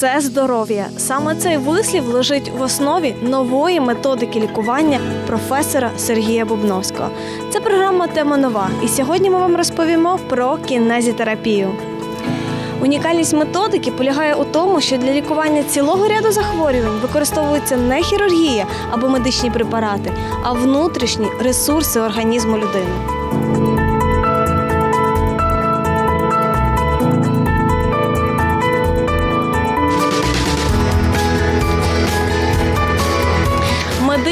це здоров'я. Саме цей вислів лежить в основі нової методики лікування професора Сергія Бубновського. Це програма Тема нова. І сьогодні ми вам розповімо про кінезітерапію. Унікальність методики полягає у тому, що для лікування цілого ряду захворювань використовується не хірургія або медичні препарати, а внутрішні ресурси організму людини.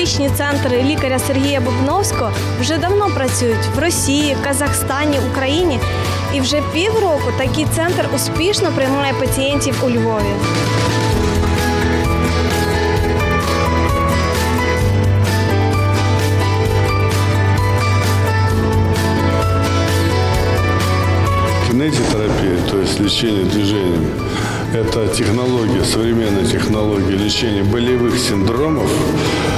Медичні центри лікаря Сергія Бубновського вже давно працюють в Росії, Казахстані, Україні. І вже півроку такий центр успішно приймає пацієнтів у Львові. Кинезитерапия, то есть лечение движениями, это технология, современная технология лечения болевых синдромов э,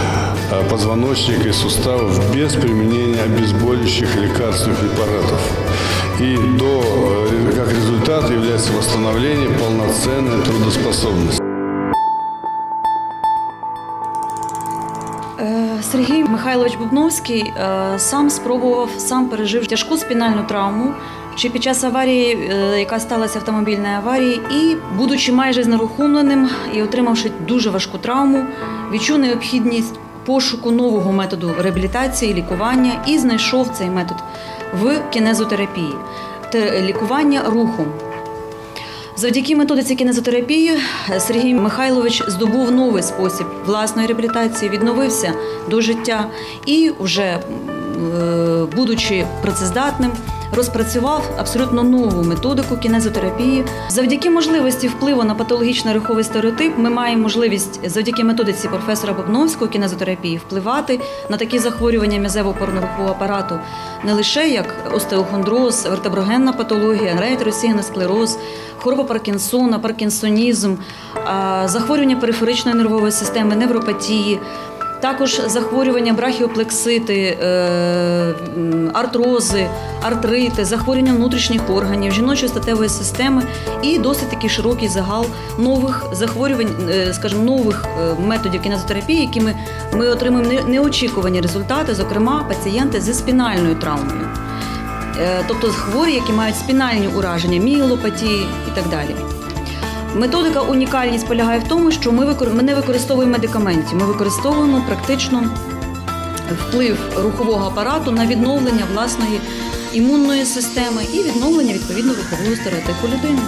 Позвоночника и суставов без применения обезболивающих лекарственных препаратов. И до, э, как результат является восстановление полноценной трудоспособности. Е, Сергій Михайлович Бубновський е, сам спробував, сам пережив тяжку спінальну травму чи під час аварії, е, яка сталася автомобільної аварії, і, будучи майже знерухомленим і отримавши дуже важку травму, відчув необхідність пошуку нового методу реабілітації, лікування і знайшов цей метод в кінезотерапії те- лікування рухом. Завдяки методиці кінезотерапії Сергій Михайлович здобув новий спосіб власної реабілітації, відновився до життя і, вже е, будучи працездатним, розпрацював абсолютно нову методику кінезотерапії. Завдяки можливості впливу на патологічний руховий стереотип, ми маємо можливість завдяки методиці професора Бобновського кінезотерапії впливати на такі захворювання м'язево-опорно-рухового апарату не лише як остеохондроз, вертеброгенна патологія, ретросігний склероз, хвороба Паркінсона, паркінсонізм, захворювання периферичної нервової системи, невропатії. Також захворювання брахіоплексити, е, артрози, артрити, захворювання внутрішніх органів, жіночої статевої системи і досить такий широкий загал нових захворювань, е, скажімо, нових е, методів кінезотерапії, які ми, отримуємо неочікувані результати, зокрема пацієнти зі спінальною травмою. Тобто хворі, які мають спінальні ураження, мієлопатії і так далі. Методика унікальність полягає в тому, що ми, не використовуємо медикаментів, ми використовуємо практично вплив рухового апарату на відновлення власної імунної системи і відновлення відповідно рухового стереотипу людини.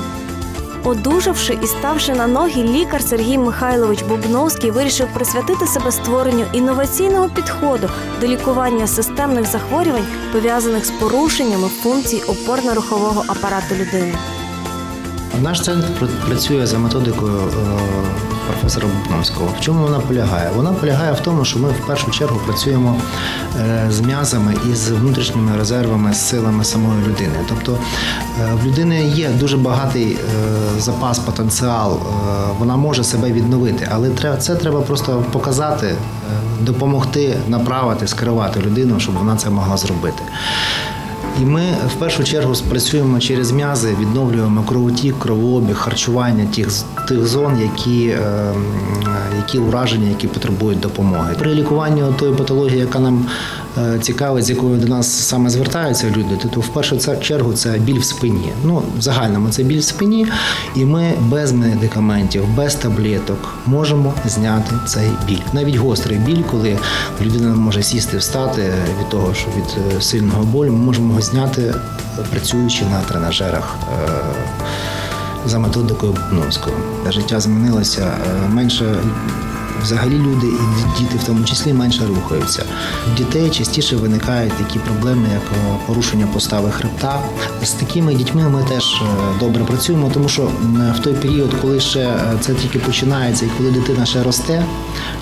Одужавши і ставши на ноги, лікар Сергій Михайлович Бубновський вирішив присвятити себе створенню інноваційного підходу до лікування системних захворювань, пов'язаних з порушеннями функцій опорно-рухового апарату людини. Наш центр працює за методикою е, професора Бубновського. В чому вона полягає? Вона полягає в тому, що ми в першу чергу працюємо е, з м'язами і з внутрішніми резервами, з силами самої людини. Тобто е, в людини є дуже багатий запас, потенціал, вона може себе відновити, але це треба просто показати, допомогти, направити, скерувати людину, щоб вона це могла зробити. І ми в першу чергу спрацюємо через м'язи, відновлюємо кровотік, кровообіг, харчування тих, тих зон, які, е, які ураження, які потребують допомоги. При лікуванні тої патології, яка нам цікавить, з якою до нас саме звертаються люди, то, в першу чергу це біль в спині. Ну, в загальному це біль в спині, і ми без медикаментів, без таблеток можемо зняти цей біль. Навіть гострий біль, коли людина може сісти, встати від того, що від е, сильного болю, ми можемо його зняти, е, працюючи на тренажерах. е, За методикою Бубновського. Життя змінилося е, менше. Взагалі люди і діти в тому числі менше рухаються. У дітей частіше виникають такі проблеми, як е, порушення постави хребта. З такими дітьми ми теж е, добре працюємо, тому що в той період, коли ще е, це тільки починається, і коли дитина ще росте,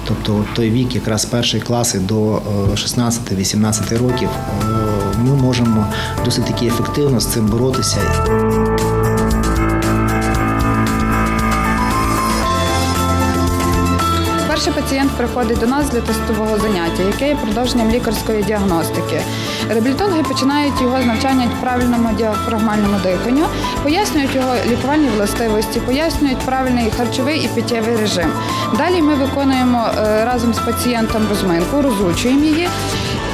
тобто той вік, якраз першої класи до е, 16-18 років, ми можемо досить таки ефективно з цим боротися. Перший пацієнт приходить до нас для тестового заняття, яке є продовженням лікарської діагностики. Реабілітологи починають його з навчання правильному діафрагмальному диханню, пояснюють його лікувальні властивості, пояснюють правильний харчовий і питєвий режим. Далі ми виконуємо е, разом з пацієнтом розминку, розучуємо її.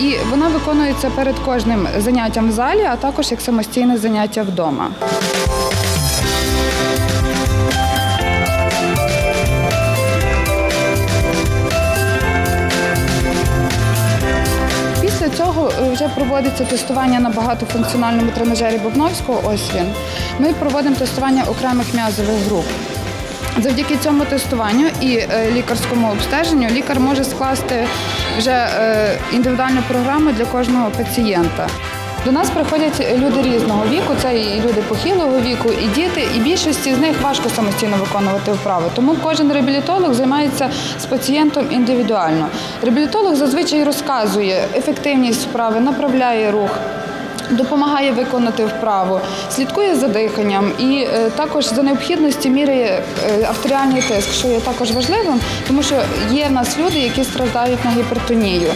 І вона виконується перед кожним заняттям в залі, а також як самостійне заняття вдома. Вже проводиться тестування на багатофункціональному тренажері Бобновського. Ось він. Ми проводимо тестування окремих м'язових груп. Завдяки цьому тестуванню і е, лікарському обстеженню лікар може скласти вже е, індивідуальну програму для кожного пацієнта. До нас приходять люди різного віку, це і люди похилого віку, і діти, і більшості з них важко самостійно виконувати вправи. Тому кожен реабілітолог займається з пацієнтом індивідуально. Реабілітолог зазвичай розказує ефективність вправи, направляє рух. Допомагає виконати вправу, слідкує за диханням і е, також за необхідності міряє е, артеріальний тиск, що є також важливим, тому що є в нас люди, які страждають на гіпертонію.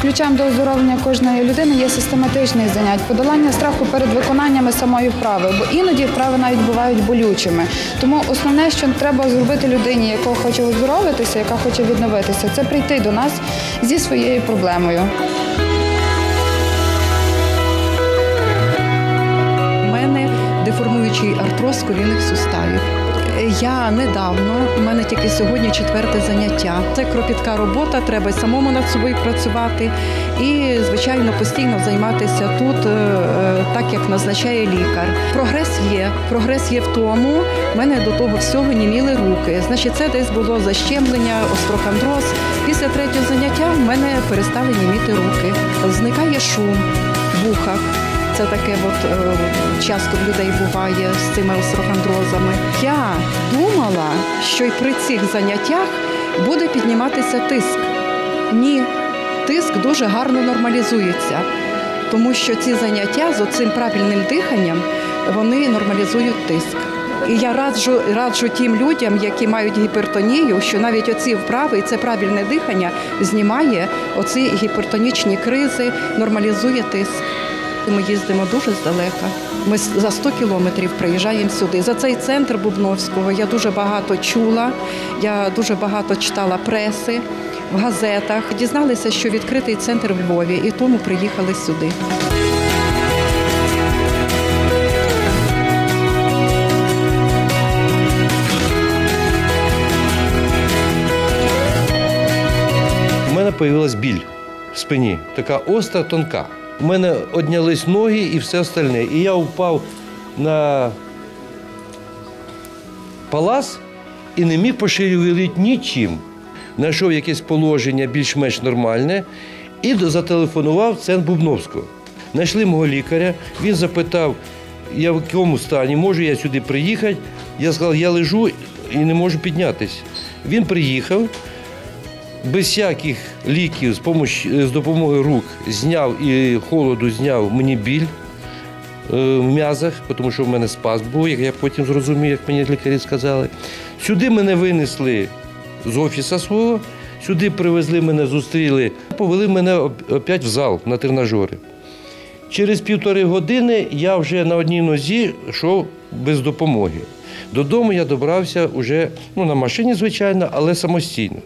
Ключем до оздоровлення кожної людини є систематичний занять, подолання страху перед виконаннями самої вправи, бо іноді вправи навіть бувають болючими. Тому основне, що треба зробити людині, яка хоче оздоровитися, яка хоче відновитися, це прийти до нас зі своєю проблемою. У мене деформуючий артроз колінних суставів. Я недавно, у мене тільки сьогодні четверте заняття. Це кропітка робота, треба самому над собою працювати і, звичайно, постійно займатися тут, е, е, так як назначає лікар. Прогрес є. Прогрес є в тому, в мене до того всього німіли руки. Значить, це десь було защемлення, острохондроз. Після третього заняття в мене перестали німіти руки. Зникає шум в вухах. Це таке от, е, часто в людей буває з цими острохондрозами. Я думала, що й при цих заняттях буде підніматися тиск. Ні, тиск дуже гарно нормалізується, тому що ці заняття з оцим правильним диханням вони нормалізують тиск. І я раджу, раджу тим людям, які мають гіпертонію, що навіть оці вправи і це правильне дихання знімає оці гіпертонічні кризи, нормалізує тиск. Ми їздимо дуже здалека. Ми за 100 кілометрів приїжджаємо сюди. За цей центр Бубновського я дуже багато чула, я дуже багато читала преси в газетах. Дізналися, що відкритий центр в Львові, і тому приїхали сюди. У мене з'явилась біль в спині, така остра, тонка. У мене однялись ноги і все остальне. І я впав на палас і не міг поширювати нічим. Знайшов якесь положення більш-менш нормальне і зателефонував центр Бубновського. Знайшли мого лікаря, він запитав, я в якому стані, можу я сюди приїхати. Я сказав, я лежу і не можу піднятися. Він приїхав, без всяких ліків з, помощ- з допомогою рук зняв і холоду зняв мені біль е, в м'язах, тому що в мене спазм був, як я потім зрозумів, як мені лікарі сказали. Сюди мене винесли з офісу свого, сюди привезли мене, зустріли, повели мене оп- опять в зал на тренажери. Через півтори години я вже на одній нозі йшов без допомоги. Додому я добрався вже ну, на машині, звичайно, але самостійно.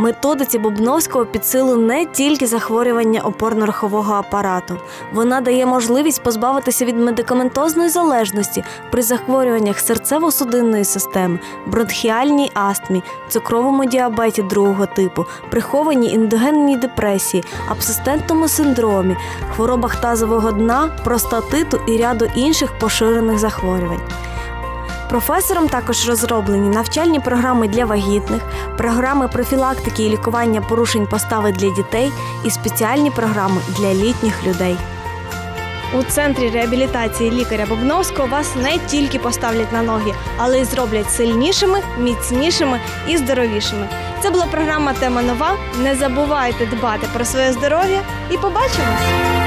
Методиці Бубновського під силу не тільки захворювання опорно-рухового апарату. Вона дає можливість позбавитися від медикаментозної залежності при захворюваннях серцево-судинної системи, бронхіальній астмі, цукровому діабеті другого типу, прихованій ендогенній депресії, абсистентному синдромі, хворобах тазового дна, простатиту і ряду інших поширених захворювань. Професором також розроблені навчальні програми для вагітних, програми профілактики і лікування порушень постави для дітей і спеціальні програми для літніх людей. У центрі реабілітації лікаря Бобновського вас не тільки поставлять на ноги, але й зроблять сильнішими, міцнішими і здоровішими. Це була програма Тема нова. Не забувайте дбати про своє здоров'я і побачимось!